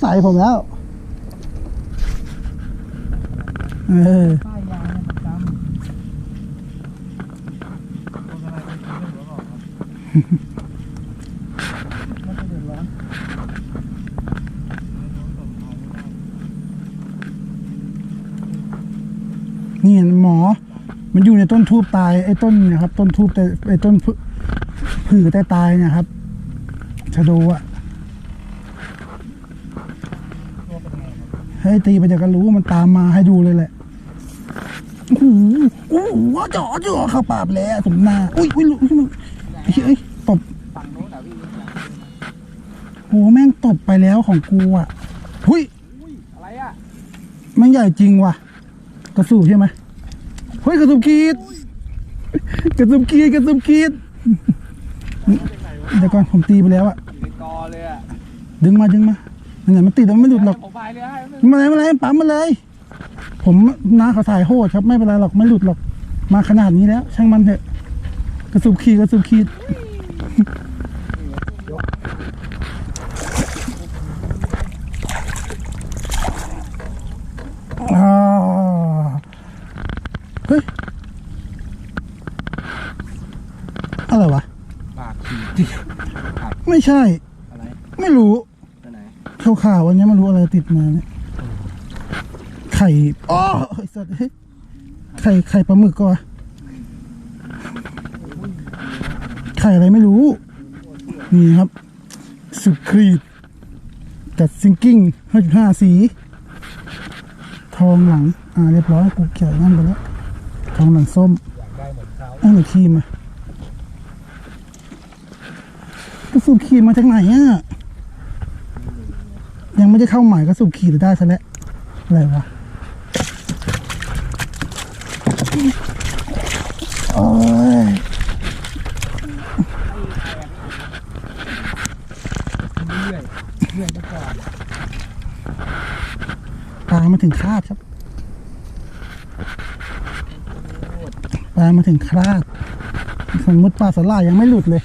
ใช่นิสัยผมแล้วเออป้ายยาเนี่ยประจำคนอะไรไปกินเหัวหอกครับไม่ต้องเดือดร้อนนี่หมอ มันอยู่ในต้นทูบตายไอ้ต้นเนะครับ ต้นทูบแต่ไอ้ต้นผือแต่ตายเนะครับชะโดอะ ตัวเป็นไง ให้ตีไปเดี๋ยวก็รู้มันตามมาให้ดูเลยแหละโอ้โหโอ้โหจ่อจ่อเข้าปากแล้วสมหน้าอุ้ยอุ้ยอุ้ยไอ้เหี้ยเอ้ยตบโน้โหแม่งตบไปแล้วของกูอะหุยอุ้ยอะไรอะแม่งใหญ่จริงว่ะ กระสูบใช่ไหมเฮ้ยกระสูบกีดกระสูบกีดกระสูบกีดเดี๋ยวก่อนผมตีไปแล้วอะดึงมาดึงมา ไหนๆมันติดแล้วมันไม่หลุดหรอกผมพายเรือให้ไม่ไม่เป็นไรไม่เป็นไรปั๊มมาเลย ผมน้าเขาถ่ายโหดครับไม่เป็นไรหรอกไม่หลุดหรอก มาขนาดนี้แล้ว ช่างมันเถอะ กระสูบขีดกระสูบขีดอ่าเฮ้ยอะไรวะ ปากฉีกไม่ใช่ อะไร ไม่รู้ไปไหน ข่าวๆวันนี้ไม่รู้อะไรติดมาเนี่ยไข่อ๋อไอ้สัตว์เฮ้ยไข่ไข่ปลาหมึกก็วะไข่อะไรไม่รู้ นี่ครับ สุครีดจัดซิงกิ้งห้าจุดห้าสี ทองหลัง อ่า เรียบร้อยกูเกี่ยวนั่นไปแล้ว ทองหลังส้มอยากได้เหมือนเขาอ้าวหนูครีมอะกระสุนครีมมาจากไหนอะ ยังไม่ได้เข้าหมายกระสุนขีดได้ซะแล้วอะไรวะโอ้ยปลามาถึงคาบครับปลามาถึงคาบสมมติปลาสลายยังไม่หลุดเลย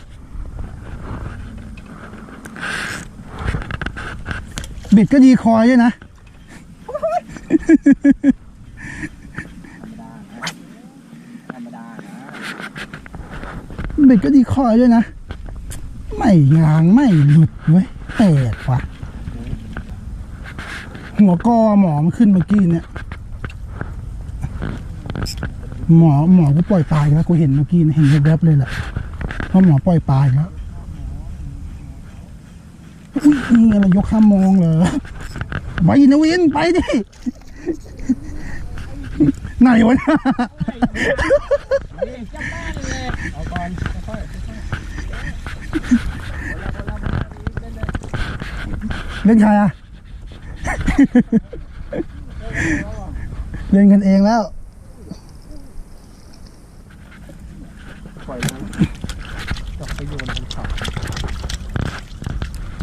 บิดก็ดีคอยด้วยนะเบ็ดก็ดีคอยด้วยนะ ไม่งางไม่หลุดเว้ยแปลกว่ะ หัวกอหมอมันขึ้นเมื่อกี้เนี่ย หมอหมอกูปล่อยปลายแล้วกูเห็นเมื่อกี้เนี่ยเห็นแวบๆเลยแหละว่าหมอปล่อยปลายแล้ว อุ้ยนี่อะไรยกข้ามมองเหรอไปนะวินไปดิไหนวะเนี่ยจับบ้านเลยเอาก่อนค่อยเล่นใครอะเล่นกันเองแล้วปล่อยมันจับไปโยนบนเขา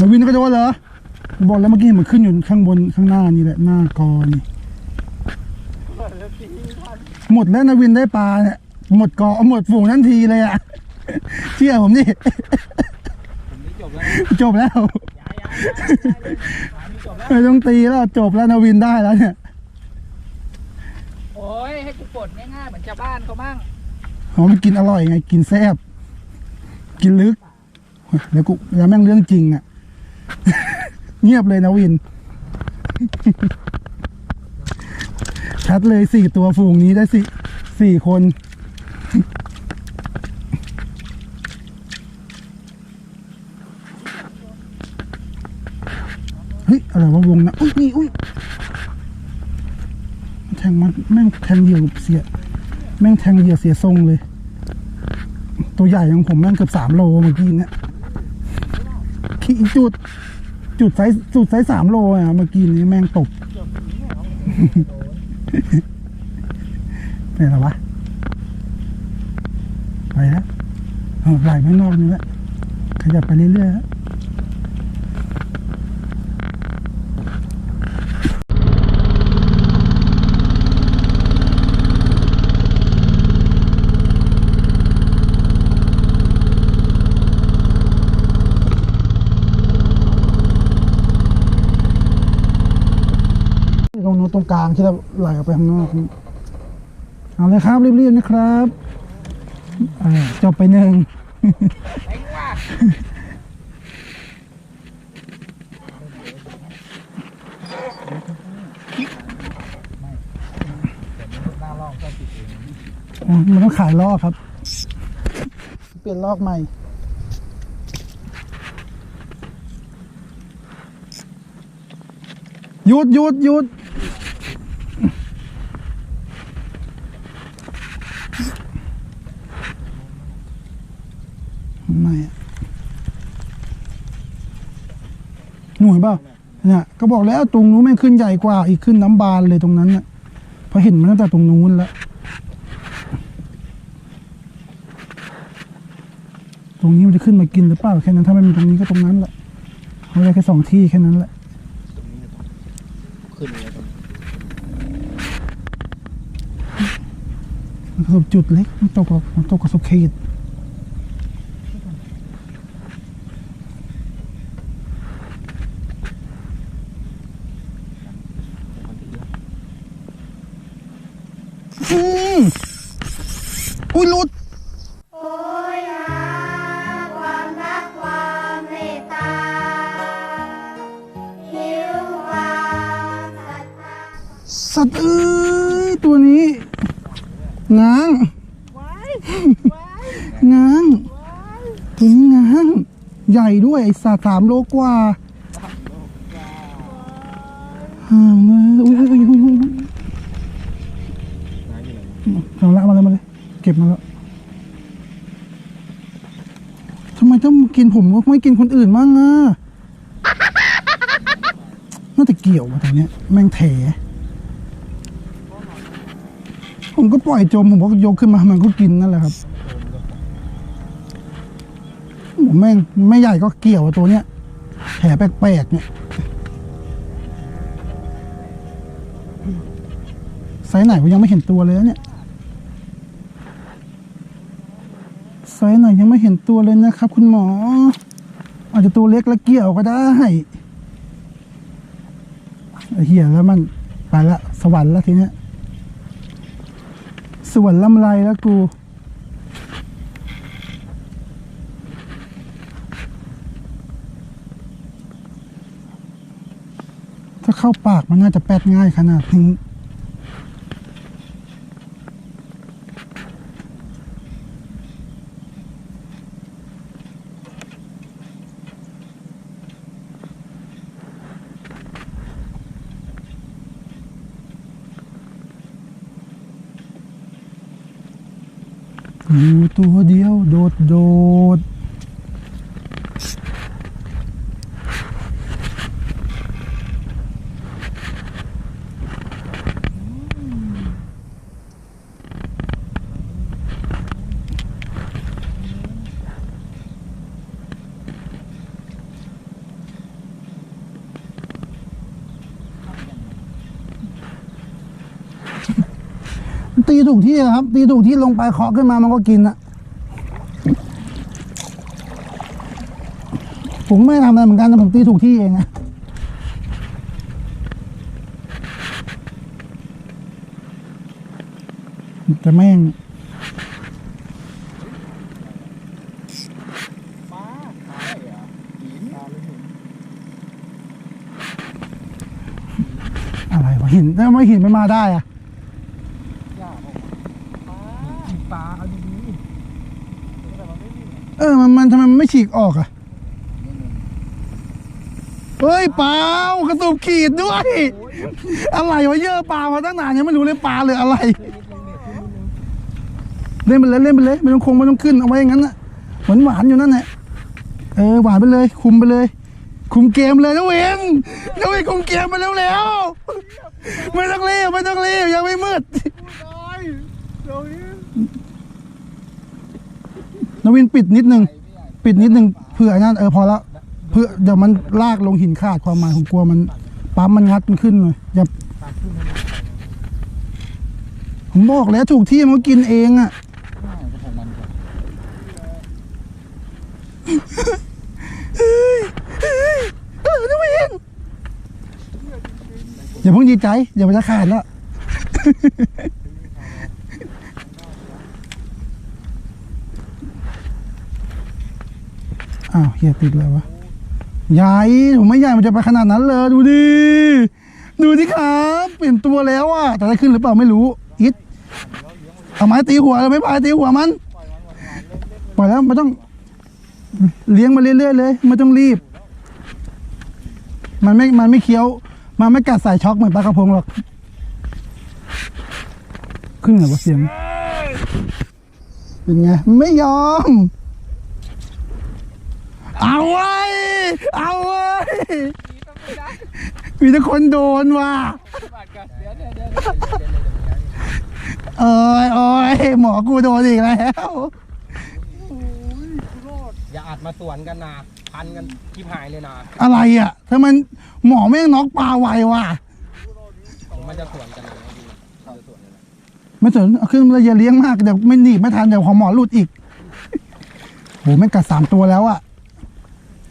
มาวินก็โดนเหรอบอกแล้วเมื่อกี้มันขึ้นอยู่ข้างบนข้างหน้านี่แหละหน้ากอนี่หมดแล้วนาวินได้ปลาเนี่ยหมดกอหมดฝูงทันทีเลยอะเชื่อผมนี่ผมนี่จบแล้วจบแล้วย้ายย้ายย้ายเลยหานี่จบแล้วไม่ต้องตีแล้วจบแล้วนาวินได้แล้วเนี่ยโอ้ยให้กูปลดง่ายๆเหมือนชาวบ้านเขาบ้างอ๋อมันกินอร่อยไง กินแซ่บกินลึกแล้วกูแล้วแม่งเรื่องจริงอะ เงียบเลยนะวิน ชัดเลยสี่ตัวฝูงนี้ได้สี่สี่คน เฮ้ย อะไรวะวงนะ อุ้ย นี่ อุ้ยแทงมันแม่งแทงเหยื่อเสีย แม่งแทงเหยื่อเสียทรงเลย ตัวใหญ่ของผมแม่งเกือบสามโลเมื่อกี้เนี่ย จุด จุดไซส์จุดไซส์สามโลอะเมื่อกี้นี้แม่งตกเป็นอะไรวะ ไปแล้วเอาไหลไม่นอกนี่แหละขยับไปเรื่อยๆ กลางที่เราไหลออกไปข้างนอกนี่เอาเลยครับรีบๆนะครับอ่าจบไปหนึ่ง อะมันต้องขายลอกครับ เปลี่ยนลอกใหม่หยุดหยุดหยุดไม่อะหน่วย เปล่าเนี่ยก็บอกแล้วตรงนู้นแม่งขึ้นใหญ่กว่า อีกขึ้นน้ำบานเลยตรงนั้นน่ะเพราะเห็นมันตั้งแต่ตรงนู้นแล้วตรงนี้มันจะขึ้นมากินหรือเปล่าแค่นั้นถ้าไม่มีตรงนี้ก็ตรงนั้นแหละเขาได้แค่สองที่แค่นั้นแหละขึ้นเลยตรงมันคือจุดเล็กมันตกกับมันตกกับสุเขต สัตว์เอ้ยตัวนี้ง้างง้างตัวนี้ง้าง ใหญ่ด้วยไอ้สัตว์สามโลกว่าห่างเลยอุ้ยอุ้ยอุ้ยอุ้ยอุ้ยน้ำอยู่ไหนเอาละมาเลยมาเลย เก็บมาแล้วทำไมต้องกินผมก็ไม่กินคนอื่นบ้างอะน่าจะเกี่ยวมาตรงเนี้ยแม่งแถ ผมก็ปล่อยจม ผมก็ยกขึ้นมามันก็กินนั่นแหละครับผมแม่งไม่ใหญ่ก็เกี่ยวอะตัวเนี้ยแผลแปลกๆเนี่ยไซส์ไหนผมยังไม่เห็นตัวเลยเนี่ยไซส์ไหนยังไม่เห็นตัวเลยนะครับ คุณหมอ อาจจะตัวเล็กแล้วเกี่ยวก็ได้เหี้ยแล้วมันไปละสวรรค์แล้วทีเนี้ย สวนลำไรแล้วกู ถ้าเข้าปากมันน่าจะแปดง่ายขนาดนี้ อยู่ ตัวเดียว โดดโดดตีถูกที่ครับ ตีถูกที่ลงไปเคาะขึ้นมามันก็กินอะ ผมไม่ทำอะไรเหมือนกันแต่ผมตีถูกที่เองอะแต่แม่งป้าขายเหรอหินตาหรือหินอะไรวะหินถ้าไม่หินมันมาได้อะยากออกมาป้าปลาเอาดีๆแต่มันไม่มีเออ มันมันทำไมมันไม่ฉีกออกอะ เฮ้ยเปล่ากระตุกขีดด้วย อะไรวะเยอะปลามาตั้งนานยังไม่รู้เลยปลาหรืออะไร เล่นไปเลยเล่นไปเลยไม่ต้องคงไม่ต้องขึ้นเอาไว้อย่างนั้นน่ะหวานหวานอยู่นั่นแหละเออหวานไปเลย คุมไปเลย คุมเกมเลยนะเวนนะเวนคุมเกมไปแล้วแล้วไม่ต้องรีบไม่ต้องรีบยังไม่มืดนวินปิดนิดนึง ปิดนิดนึงเผื่อนั่นเออพอแล้ว เพื่อเดี๋ยวมันลากลงหินขาดความหมายผมกลัวมันปั๊มมันงัดมันขึ้นเลยอย่าผมบอกแล้วถูกที่มันกินเองอะง่ายก็ขอย่าเพิ่งดีใจเดี๋ยวมันจะขาดแล้วอ้าวเฮียติดเลยวะ ใหญ่ผมไม่ใหญ่มันจะไปขนาดนั้นเลยดูดิ ดูดิครับ เปลี่ยนตัวแล้วอะแต่ได้ขึ้นหรือเปล่าไม่รู้อิดเอาไม้ตีหัวเราไม่พายตีหัวมันปล่อยแล้วไม่ต้อง เลี้ยงมาเรื่อยๆเลยไม่ต้องรีบ มันไม่มันไม่เคี้ยว มันไม่กัดใส่ช็อกเหมือนปลากระพงหรอก ขึ้นเหรอวะเสียงเป็นไง ไม่ยอม เอาไว้ยเอาไว้ยมีแต่คนโดนว่ะเดี๋ยวเดี๋ยวเดี๋ยวเอ้ยโอ้ยหมอกูโดนอีกแล้วอย่าอัดมาสวนกันนะพันกันทิพหายเลยนะอะไรอะทำไมหมอแม่งน็อกปลาไวว่ะมันจะสวนกันนะพี่มันจะสวนกันนะไม่สนเอาขึ้นมาเลยอย่าเลี้ยงมากเดี๋ยวไม่หนีบไม่ทันเดี๋ยวของหมอหลุดอีกโหแม่งกัดสามตัวแล้วอะ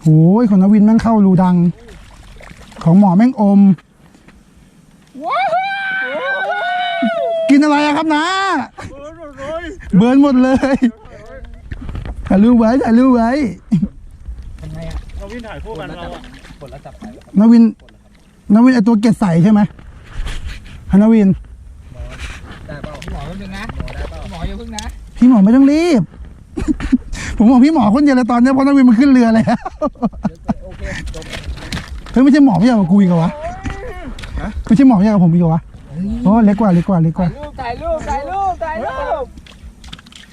โหยของนวินแม่งเข้ารูดัง ของหมอแม่งอม กินอะไรอะครับนะเบิร์นหมดเลยถ่ายรูปไว้ถ่ายรูปไว้ทำไงอะเราวิ่งถ่ายคู่กันเราอะกดแล้วจับไปแล้วนวินนวินไอตัวเกล็ดใสใช่ไหมฮานวินได้เปล่าหมอแป๊บนึงนะหมออย่าพึ่งนะ พี่หมอไม่ต้องรีบ ผมบอกพี่หมอคนเดียวเลยตอนนี้เพราะนวินมันขึ้นเรือแล้วเฮ้ยไม่ใช่หมอไม่ใช่กับกูอีกเหรอวะไม่ใช่หมอไม่ใช่กับผมอีกเหรอวะโอ้เล็กกว่าเล็กกว่าเล็กกว่าถ่ายรูปถ่ายรูปถ่ายรูป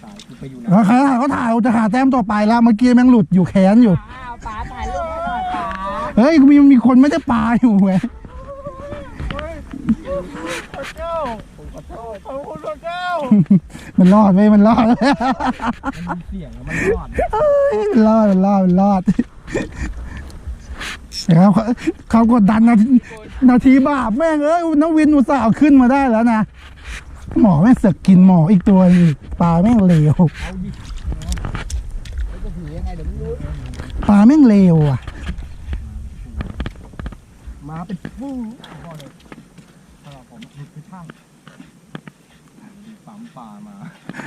ถ่ายกูไปอยู่นแล้วใครถ่ายก็ถ่ายจะหาแต้มต่อไปแล้วเมื่อกี้แม่งหลุดอยู่แขนอยู่ป๋าถ่ายรูปให้หน่อยป๋าเฮ้ยมีมีคนไม่ได้ปลาอยู่เว้ย เจ้าขอโทษขอบคุณเจ้ามันรอดเว้ยมันรอดมันมีเสียงแล้วมันรอดเอ้ยมันรอดมันรอดมันรอดนะครับเขาเขากดดันนาทีนาทีบาปแม่งเอ้ยน้องวินอุตส่าห์เอาขึ้นมาได้แล้วนะหมอแม่งเสือกกินหมออีกตัวนึงปลาแม่งเลวเอาดิแล้วจะถือยังไงเดี๋ยวมึงรู้ปลาแม่งเลวอะมาเป็นฟูพอเลยสำหรับผมนี่คือช่าง ปั๊มปลามา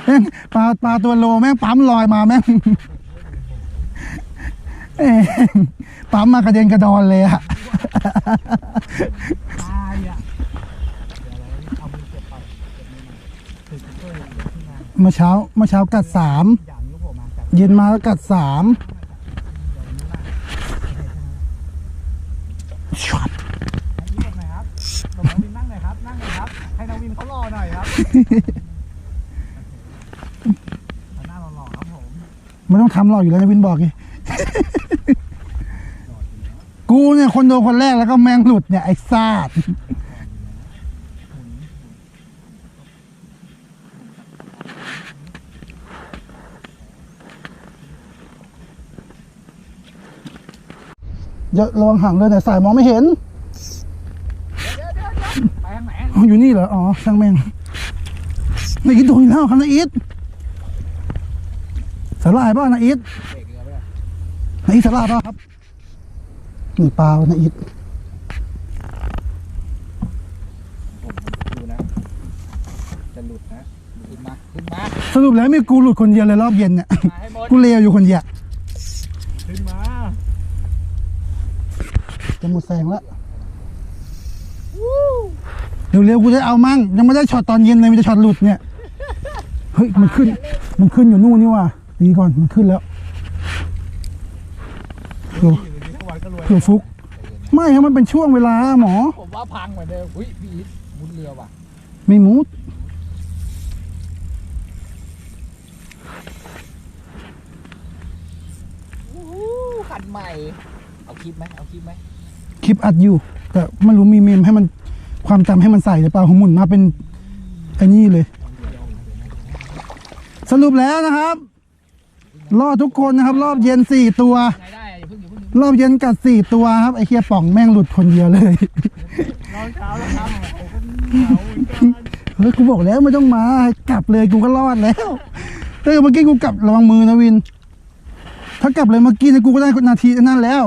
แม่งปลาปลาตัวโลแม่งปั๊มลอยมาแม่งแม่งปั๊มมากระเด็นกระดอนเลยอะตายอะเดี๋ยวเราเอามือเก็บไปเก็บมือมาถือเพื่อนที่มาเมื่อเช้าเมื่อเช้ากัดสาม อย่างนี้ผมมาจาก เย็นมาแล้วกัดสามช็อต ให้ยิ้มหน่อยครับสมน้องวินนั่งหน่อยครับ นั่งหน่อยครับ ให้น้องวินเขารอหน่อยครับหน้าหล่อๆครับผม ไม่ต้องทำหรอกอยู่แล้วนะวินบอกไง กูเนี่ยคนโดนคนแรกแล้วก็แมงหลุดเนี่ยไอ้ซาดอย่าระวังห่างเลยแต่สายมองไม่เห็น ไปทางไหน อ๋ออยู่นี่เหรอ อ๋อช่างแม่งนายอิทโดนอีกแล้วครับนายอิท สลายป่ะนายอิทเบรกเรือไปนายอิทสลายป่ะครับนี่ปลานายอิทดูนะจะหลุดนะขึ้นมาขึ้นมาสรุปแล้วมีกูหลุดคนเดียวเลยรอบเย็นเนี่ย มาให้หมดกูเลวอยู่คนเดียว ขึ้นมาจะหมดแสงแล้วเร็วๆกูจะเอามั่ง ยังไม่ได้ช็อตตอนเย็นเลยมีแต่ช็อตหลุดเนี่ย เฮ้ย มันขึ้น มันขึ้นอยู่นู่นนี่ว่ะ ดีก่อนมันขึ้นแล้วเผื่อเผื่อฟุก ไม่ครับมันเป็นช่วงเวลาหมอ ผมว่าพังเหมือนเดิมอุ้ยพี่อีทมุดเรือว่ะไม่มูดอู้หูคันใหม่ เอาคลิปไหมเอาคลิปไหมคลิปอัดอยู่ แต่ไม่รู้มีเมมให้มันความจำให้มันใส่หรือเปล่าผมหมุนมาเป็นไอ้นี่เลย สรุปแล้วนะครับ รอดทุกคนนะครับ รอบเย็นสี่ตัวไงได้อย่าเพิ่งอย่าเพิ่งรอบเย็นกัดสี่ตัวครับไอ้เคียป่องแม่งหลุดคนเดียวเลยนอนเช้าแล้วครับผมก็เหงาเหมือนกันเฮ้ยกูบอกแล้วไม่ต้องมากลับเลยกูก็รอดแล้วเฮ้ยเมื่อกี้กูกลับระวังมือนะวิน ถ้ากลับเลยเมื่อกี้เนยกูก็ได้นาทีนั่นแล้ว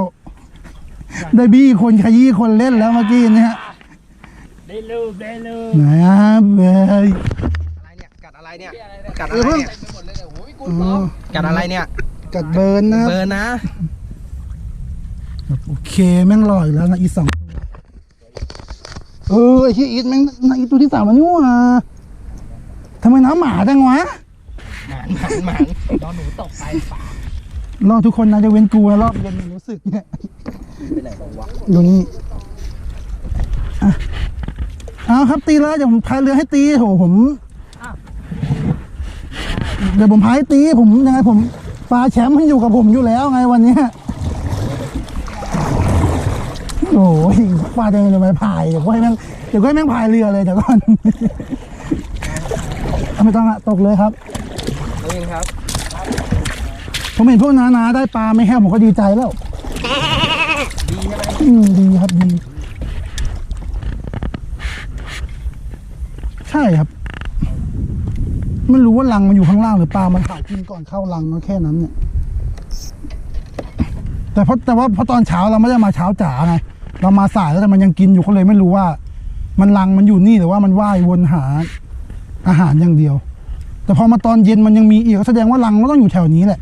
ได้บี้คนขยี้คนเล่นแล้วเมื่อกี้เนี่ยได้ลูกได้ลูกไหนอะเว้ยอะไรเนี่ย กัดอะไรเนี่ย กัดอะไรเนี่ย อ๋อกัดอะไรเนี่ยกัดเบิร์นนะเบอร์นะ โอเคแม่งลอยแล้วนะอีสองตัวเออไอ้ที่อีทแม่งนะอีตัวที่สามแล้วนี่หว่าทำไมน้ำหมาจังวะหมานหมานหมานตอนหนูตกไปป่ารอบทุกคนนะจะเว้นกูนะรอบเย็นเนี่ยรู้สึกเนี่ยไปไหนของวะดูนี่อะเอาครับตีแล้วเดี๋ยวผมพายเรือให้ตีโหผม เดี๋ยวผมพายให้ตีผมยังไงผมปลาแชมป์มันอยู่กับผมอยู่แล้วไงวันเนี้ยโอ้ยปลาจะจะไปพายเดี๋ยวก็ให้แม่งเดี๋ยวก็ให้แม่งพายเรือเลยเดี๋ยวก่อนเอาไม่ต้องละตกเลยครับนี่ครับ ผมเห็นพวกน้าๆได้ปลาไม่แห้วผมก็ดีใจแล้ว ดีใช่ไหมอืมดีครับดี ใช่ครับ ไม่รู้ว่ารังมันอยู่ข้างล่างหรือปลา มันถ่ากินก่อนเข้ารังก็แค่นั้นเนี่ย แต่เพราะแต่ว่าเพราะตอนเช้าเราไม่ได้มาเช้าจ๋าไง เรามาสายแล้วแต่มันยังกินอยู่ก็เลยไม่รู้ว่า มันรังมันอยู่นี่หรือว่ามันว่ายวนหาอาหารอย่างเดียว แต่พอมาตอนเย็นมันยังมีอีกแสดงว่ารังมันต้องอยู่แถวนี้แหละ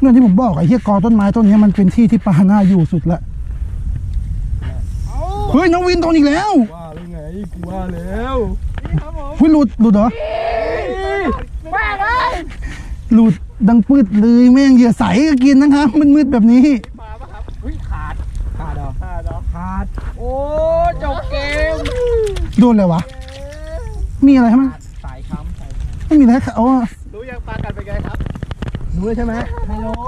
เรื่องที่ผมบอกไอ้เหี้ยกอต้นไม้ต้นนี้มันเป็นที่ที่ปลาหน้าอยู่สุดละ เฮ้ยน้องวินโดนอีกแล้ว ว วไงกูว่าแล้วเฮ้ยหลุดหลุดเหรอแม่เลยหลุดดังปืดเลยแม่งเหยื่อใสก็กินนะครับมืดๆแบบนี้มาปะครับเฮ้ยขาดขาดเหรอขาดเหรอขาดโอ้จบเกมโดนเลยวะมีอะไรให้มันสายค้ำสายไม่มีอะไรให้อ๋อรู้ยังปลากัดเป็นไงครับรู้ใช่ไหมไม่รู้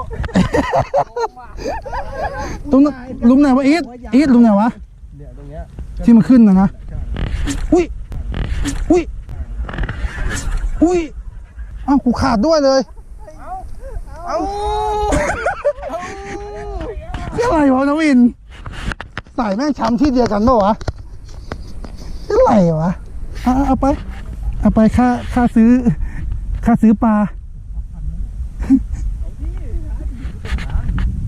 ตรงนั้นลุมไหนวะอีทอีทลุมไหนวะเดี๋ยวตรงเนี้ยที่มันขึ้นนะนะ อุ้ย อุ้ย อุ้ยเอ้าวกูขาดด้วยเลยเอ้าเรื่องอะไรวะนวินใส่แม่งช้ำที่เดียวกันปะวะเรื่องอะไรวะเอาเอาเอาไป เอาไปค่าค่าซื้อ ค่าซื้อปลา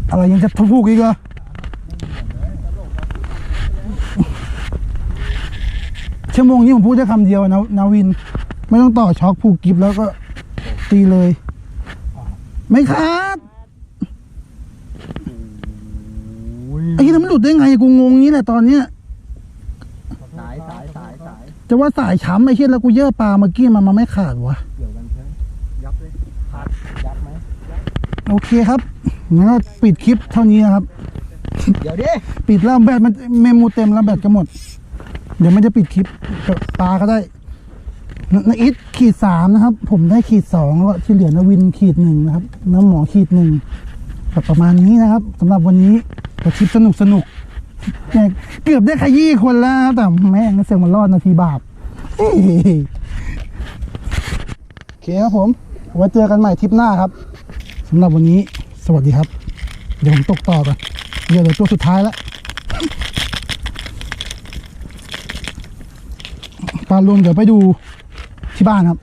อะไรยังจะถูกอีกเหรอชั่วโมงนี้ผมพูดได้คำเดียวนะนาวิน ไม่ต้องต่อช็อคผูกกิฟแล้วก็ตีเลย ไม่ขาดไอ้ที่มันหลุดได้ไงกูงงนี้แหละตอนเนี้ยสายสายสายสายจะว่าสายช้ำไอ้เชี่ยแล้วกูเยอะปลาเมื่อกี้มันมาไม่ขาดวะเกี่ยวกันใช่ไหมยับเลยขาดยับไหมโอเคครับงั้นก็ปิดคลิปเท่านี้นะครับ เดี๋ยวดิปิดแล้วแบตมันเมมโมูเต็มแล้วแบตก็หมด เดี๋ยวไม่จะปิดคลิปกับปลาก็ได้ นนอิทขีดสามนะครับ ผมได้ขีดสองแล้วก็ที่เหลือนวินขีดหนึ่งนะครับน้ำหมอขีดหนึ่งแบบประมาณนี้นะครับสำหรับวันนี้ก็คลิปสนุกสนุกเกือบได้ขยี้คนแล้ว แต่แม่งเสียงมันรอดนาทีบาปโอเคครับผมไว้เจอกันใหม่ทริปหน้าครับสำหรับวันนี้สวัสดีครับ เดี๋ยวผมตกต่อกันเดี๋ยวเหลือตัวสุดท้ายแล้วปลารวมเดี๋ยวไปดู ที่บ้านครับ